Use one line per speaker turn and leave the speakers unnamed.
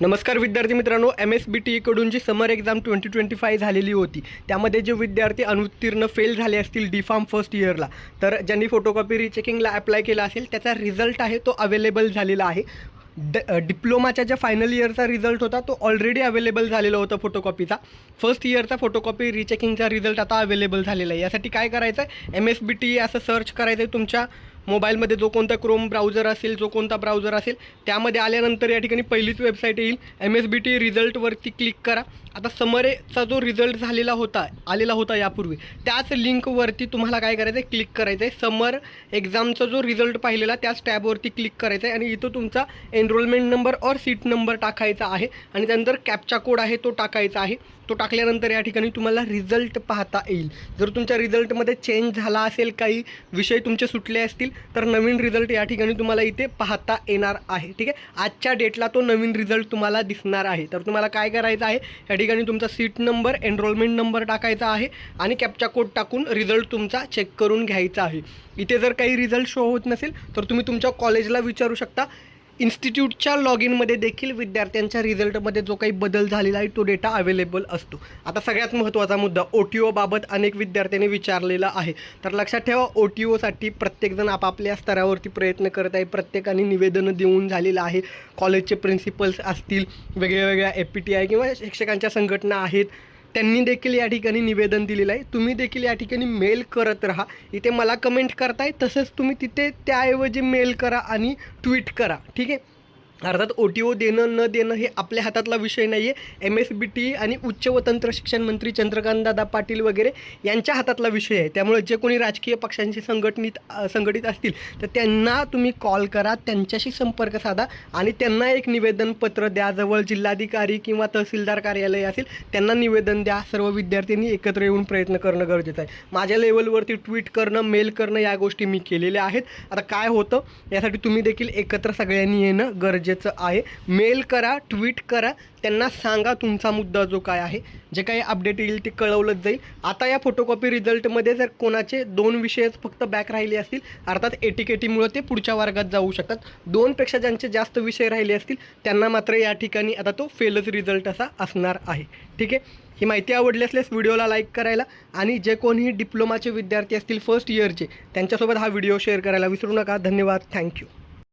नमस्कार विद्यार्थी मित्रांनो एम एस बी टीकडून जी summer exam twenty twenty five झालेली होती त्यामध्ये जे विद्यार्थी अनुत्तीर्ण फेल झाले असतील डी फार्म फर्स्ट इयरला तर ज्यांनी फोटोकॉपी रिचेकिंगला अप्लाय केला असेल त्याचा रिझल्ट आहे तो अवेलेबल झालेला आहे. ड डिप्लोमाच्या ज्या फायनल इयरचा रिझल्ट होता तो ऑलरेडी अवेलेबल झालेला होता फोटोकॉपीचा फर्स्ट इयरचा फोटोकॉपी रिचेकिंगचा रिझल्ट आता अवेलेबल झालेला आहे. यासाठी काय करायचं आहे एम एस बी टी असं सर्च करायचं आहे तुमच्या मोबाईलमध्ये जो कोणता क्रोम ब्राउझर असेल जो कोणता ब्राउझर असेल त्यामध्ये आल्यानंतर या ठिकाणी पहिलीच वेबसाईट येईल. एम एस बी टी रिझल्टवरती क्लिक करा. आता समरेचा जो रिझल्ट झालेला होता आलेला होता यापूर्वी त्याच लिंकवरती तुम्हाला काय करायचं आहे क्लिक करायचं आहे समर एक्झामचा जो रिझल्ट पाहिलेला त्याच टॅबवरती क्लिक करायचं आहे आणि इथं तुमचा एनरोलमेंट नंबर और सीट नंबर टाकायचा आहे आणि त्यानंतर कॅपचा कोड आहे तो टाकायचा आहे. तो टाकल्यानंतर या ठिकाणी तुम्हाला रिझल्ट पाहता येईल. जर तुमच्या रिझल्टमध्ये चेंज झाला असेल काही विषय तुमचे सुटले असतील तर नवीन रिझल्ट या ठिकाणी तुम्हाला इथे पाहता येणार आहे. ठीक आहे? आजच्या डेटला तो नवीन रिझल्ट तुम्हाला दिसणार आहे. तर तुम्हाला काय करायचं आहे? या ठिकाणी तुमचा सीट नंबर एनरोलमेंट नंबर टाकायचा आहे आणि कॅपचा कोड टाकून रिझल्ट तुमचा चेक करून घ्यायचा आहे. इथे जर काही रिझल्ट शो होत नसेल तर तुम्ही तुमच्या कॉलेजला विचारू शकता. इन्स्टिट्यूटच्या लॉग इनमध्ये देखील विद्यार्थ्यांच्या रिझल्टमध्ये जो काही बदल झालेला आहे तो डेटा अवेलेबल असतो. आता सगळ्यात महत्त्वाचा मुद्दा ओ टी ओबाबत अनेक विद्यार्थ्यांनी विचारलेला आहे. तर लक्षात ठेवा ओ टी ओसाठी प्रत्येकजण आपापल्या स्तरावरती प्रयत्न करत आहे. प्रत्येकाने निवेदनं देऊन झालेलं आहे. कॉलेजचे प्रिन्सिपल्स असतील वेगळ्या वेगळ्या ए पी टी आय किंवा शिक्षकांच्या संघटना आहेत. त्यांनी देखील या ठिकाणी निवेदन दिलेलं आहे. तुम्ही देखील या ठिकाणी मेल करत राहा. इथे मला कमेंट करताय तसंच तुम्ही तिथे त्याऐवजी मेल करा आणि ट्विट करा. ठीक आहे? अर्थात ओ टी ओ देणं न देणं हे आपल्या हातातला विषय नाही आहे एम एस बी टी आणि उच्च व तंत्र शिक्षण मंत्री चंद्रकांत दादा पाटील वगैरे यांच्या हातातला विषय आहे. त्यामुळे जे कोणी राजकीय पक्षांशी संघटनित संघटित असतील तर त्यांना तुम्ही कॉल करा त्यांच्याशी संपर्क साधा आणि त्यांना एक निवेदनपत्र द्या. जवळ जिल्हाधिकारी किंवा तहसीलदार कार्यालय असेल त्यांना निवेदन द्या. सर्व विद्यार्थ्यांनी एकत्र येऊन प्रयत्न करणं गरजेचं आहे. माझ्या लेवलवरती ट्विट करणं मेल करणं या गोष्टी मी केलेल्या आहेत. आता काय होतं? यासाठी तुम्ही देखील एकत्र सगळ्यांनी येणं गरजेचं आहे. मेल करा ट्विट करा. त्यांना सांगा तुमचा मुद्दा जो काय आहे. जे काही अपडेट येईल ते कळवलंच जाईल. आता या फोटोकॉपी रिझल्टमध्ये जर कोणाचे दोन विषयच फक्त बॅक राहिले असतील अर्थात एटीकेटीमुळं ते पुढच्या वर्गात जाऊ शकतात. दोनपेक्षा ज्यांचे जास्त विषय राहिले असतील त्यांना मात्र या ठिकाणी आता तो फेलच रिझल्ट असा असणार आहे. ठीक आहे? ही माहिती आवडली असल्यास व्हिडिओला लाईक करायला आणि जे कोणीही डिप्लोमाचे विद्यार्थी असतील फर्स्ट इयरचे त्यांच्यासोबत हा व्हिडिओ शेअर करायला विसरू नका. धन्यवाद. थँक्यू